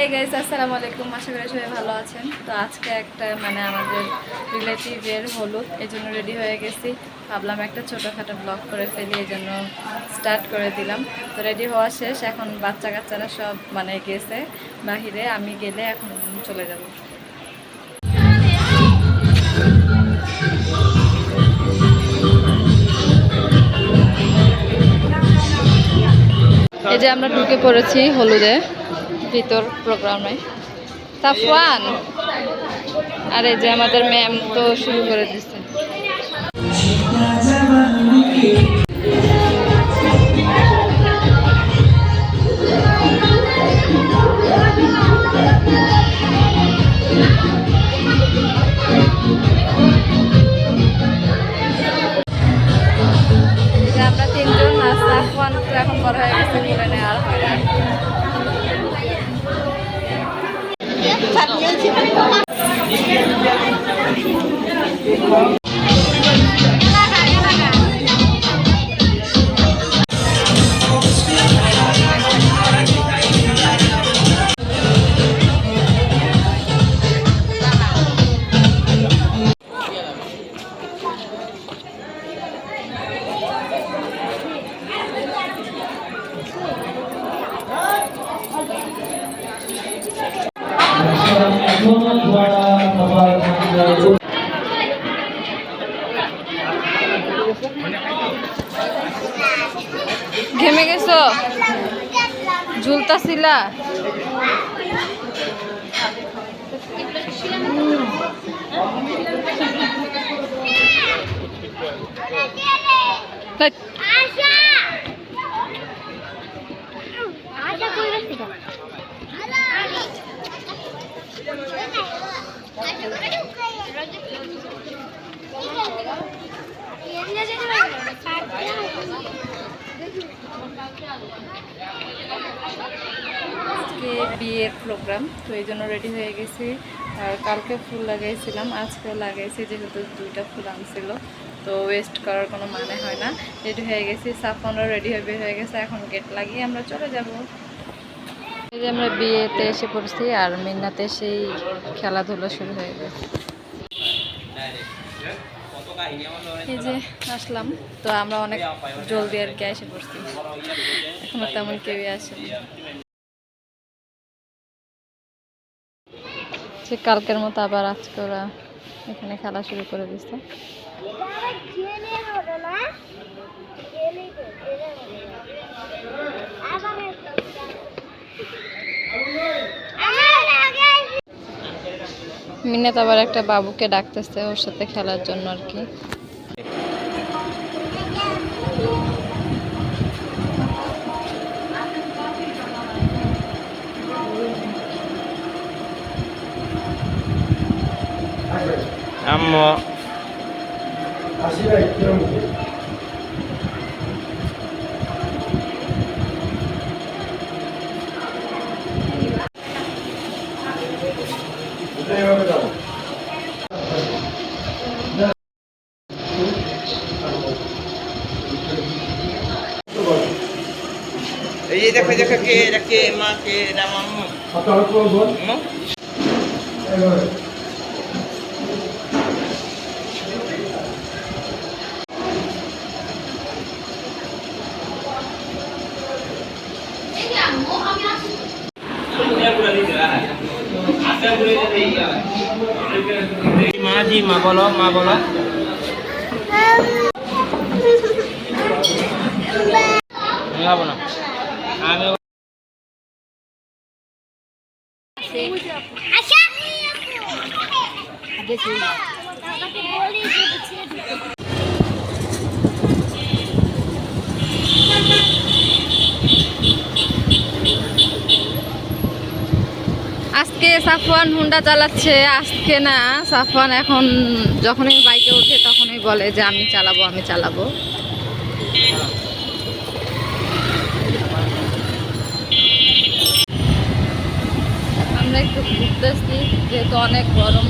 এই গাইজ আসসালামু আলাইকুম। আশা করি সবাই ভালো আছেন। তো আজকে একটা মানে আমাদের রিলেটিভের হলুদ এই জন্য রেডি হয়ে গেছি। ভাবলাম একটা ছোটোখাটো ব্লগ করে ফেলি এই জন্য স্টার্ট করে দিলাম। তো রেডি হওয়া শেষ। এখন বাচ্চা কাচ্চারা সব মানে গেছে বাহিরে। আমি গেলে এখন চলে যাব। এই যে আমরা ঢুকে পড়েছি হলুদে। ভিতর প্রোগ্রামে। সাফওয়ান আর যে আমাদের ম্যাম তো শুরু করে দিচ্ছে আমরা তিনজন আর সাফওয়ান তো এখন বড় হয়ে গেছে নেই আর হয় না ঘেমে গেছো? ঝুলতাছিলা ধ্যাৎ, আশা আশা কই গেছে কেন আজকে বিয়ের প্রোগ্রাম তো এই জন্য রেডি হয়ে গেছি। আর কালকে ফুল লাগাইছিলাম, আজকেও লাগাইছি, যেহেতু দুইটা ফুল আনছিল। তো ওয়েস্ট করার কোনো মানে হয় না। রেডি হয়ে গেছি সাফনরা রেডি হয়ে বের হয়ে গেছে, এখন গেট লাগিয়ে আমরা চলে যাব। এই যে আমরা বিয়েতে এসে পড়ছি আর মিন্নাতে সেই খেলাধুলা শুরু হয়ে গেছে। এই যে আসলাম তো আমরা অনেক জলদি আর কি এসে পড়ছি। এখনও তেমন কেউই আসেনি সে কালকের মতো আবার আজকে ওরা এখানে খেলা শুরু করে দিচ্ছে জেনে হবে না জেনে আবার আমার আগে মিনাত আবার একটা বাবুকে ডাকতেছে ওর সাথে খেলার জন্য আর কি। আম্মু। এই দেখো দেখো কে এটা কে মা কে আম্মু আম্মু? মা জি মা বলো মা বলো। লাবো না। আজকে সাফওয়ান হুন্ডা চালাচ্ছে, আজকে না। সাফওয়ান এখন যখনই বাইকে ওঠে তখনই বলে যে, আমি চালাবো আমি চালাবো। আমরা একটু ঘুরতেছি যেহেতু অনেক গরম।